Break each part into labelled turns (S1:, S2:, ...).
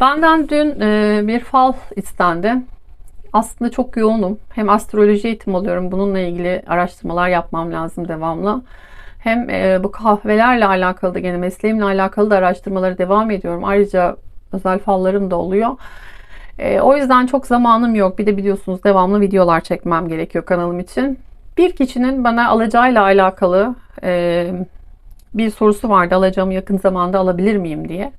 S1: Benden dün e, bir fal istendi. Aslında çok yoğunum. Hem astroloji eğitim alıyorum. Bununla ilgili araştırmalar yapmam lazım devamlı. Hem e, bu kahvelerle alakalı da gene mesleğimle alakalı da araştırmalara devam ediyorum. Ayrıca özel fallarım da oluyor. E, o yüzden çok zamanım yok. Bir de biliyorsunuz devamlı videolar çekmem gerekiyor kanalım için. Bir kişinin bana alacağıyla alakalı e, bir sorusu vardı. Alacağımı yakın zamanda alabilir miyim diye.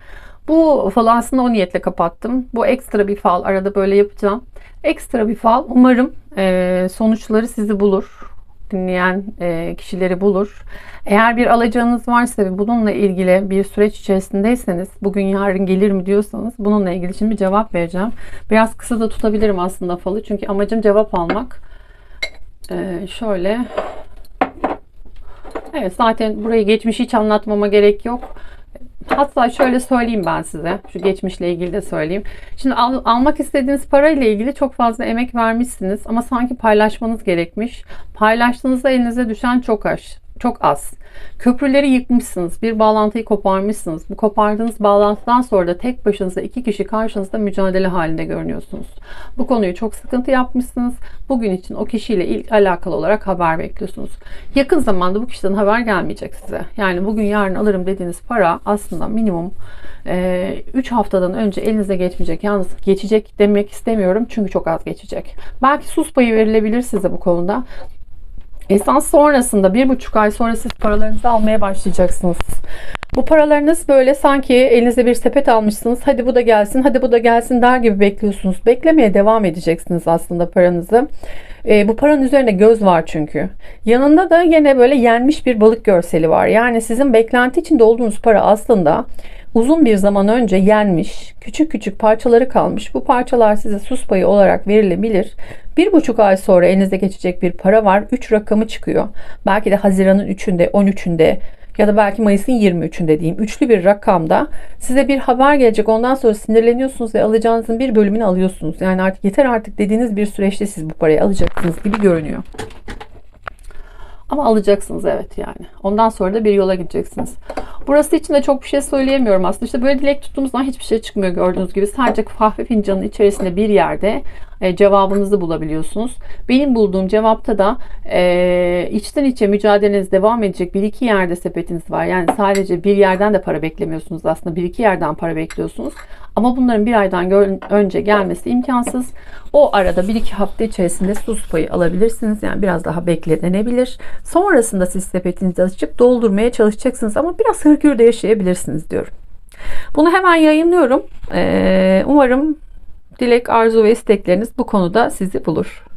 S1: Bu falı aslında o niyetle kapattım. Bu ekstra bir fal. Arada böyle yapacağım. Ekstra bir fal. Umarım e, sonuçları sizi bulur. Dinleyen e, kişileri bulur. Eğer bir alacağınız varsa ve bununla ilgili bir süreç içerisindeyseniz bugün yarın gelir mi diyorsanız bununla ilgili şimdi cevap vereceğim. Biraz kısa da tutabilirim aslında falı. Çünkü amacım cevap almak. E, şöyle Evet zaten burayı geçmişi hiç anlatmama gerek yok. Hatta şöyle söyleyeyim ben size. Şu geçmişle ilgili de söyleyeyim. Şimdi al, almak istediğiniz parayla ilgili çok fazla emek vermişsiniz ama sanki paylaşmanız gerekmiş. Paylaştığınızda elinize düşen çok az. Çok az. Köprüleri yıkmışsınız. Bir bağlantıyı koparmışsınız. Bu kopardığınız bağlantıdan sonra da tek başınıza iki kişi karşınızda mücadele halinde görünüyorsunuz. Bu konuyu çok sıkıntı yapmışsınız. Bugün için o kişiyle ilk alakalı olarak haber bekliyorsunuz. Yakın zamanda bu kişiden haber gelmeyecek size. Yani bugün yarın alırım dediğiniz para aslında minimum 3 haftadan önce elinize geçmeyecek. Yalnız geçecek demek istemiyorum çünkü çok az geçecek. Belki sus payı verilebilir size bu konuda. Esans sonrasında bir buçuk ay sonra siz paralarınızı almaya başlayacaksınız. Bu paralarınız böyle sanki elinize bir sepet almışsınız. Hadi bu da gelsin, hadi bu da gelsin der gibi bekliyorsunuz. Beklemeye devam edeceksiniz aslında paranızı. E, bu paranın üzerinde göz var çünkü. Yanında da yine böyle yenmiş bir balık görseli var. Yani sizin beklenti içinde olduğunuz para aslında uzun bir zaman önce yenmiş, küçük küçük parçaları kalmış. Bu parçalar size sus payı olarak verilebilir. Bir buçuk ay sonra elinize geçecek bir para var. 3 rakamı çıkıyor. Belki de Haziran'ın 3'ünde, 13'ünde ya da belki Mayıs'ın 23'ünde diyeyim. Üçlü bir rakamda size bir haber gelecek. Ondan sonra sinirleniyorsunuz ve alacağınızın bir bölümünü alıyorsunuz. Yani artık yeter artık dediğiniz bir süreçte siz bu parayı alacaksınız gibi görünüyor. Ama alacaksınız evet yani. Ondan sonra da bir yola gideceksiniz. Burası için de çok bir şey söyleyemiyorum aslında. İşte böyle dilek tuttuğumuz zaman hiçbir şey çıkmıyor gördüğünüz gibi. Sadece kahve fincanının içerisinde bir yerde e, cevabınızı bulabiliyorsunuz. Benim bulduğum cevapta da e, içten içe mücadeleniz devam edecek bir iki yerde sepetiniz var. Yani sadece bir yerden de para beklemiyorsunuz aslında. Bir iki yerden para bekliyorsunuz. Ama bunların bir aydan önce gelmesi imkansız. O arada bir iki hafta içerisinde sus payı alabilirsiniz. Yani biraz daha beklenebilir. Sonrasında siz sepetinizi açıp doldurmaya çalışacaksınız. Ama biraz hırgür de yaşayabilirsiniz diyorum. Bunu hemen yayınlıyorum. Ee, umarım dilek, arzu ve istekleriniz bu konuda sizi bulur.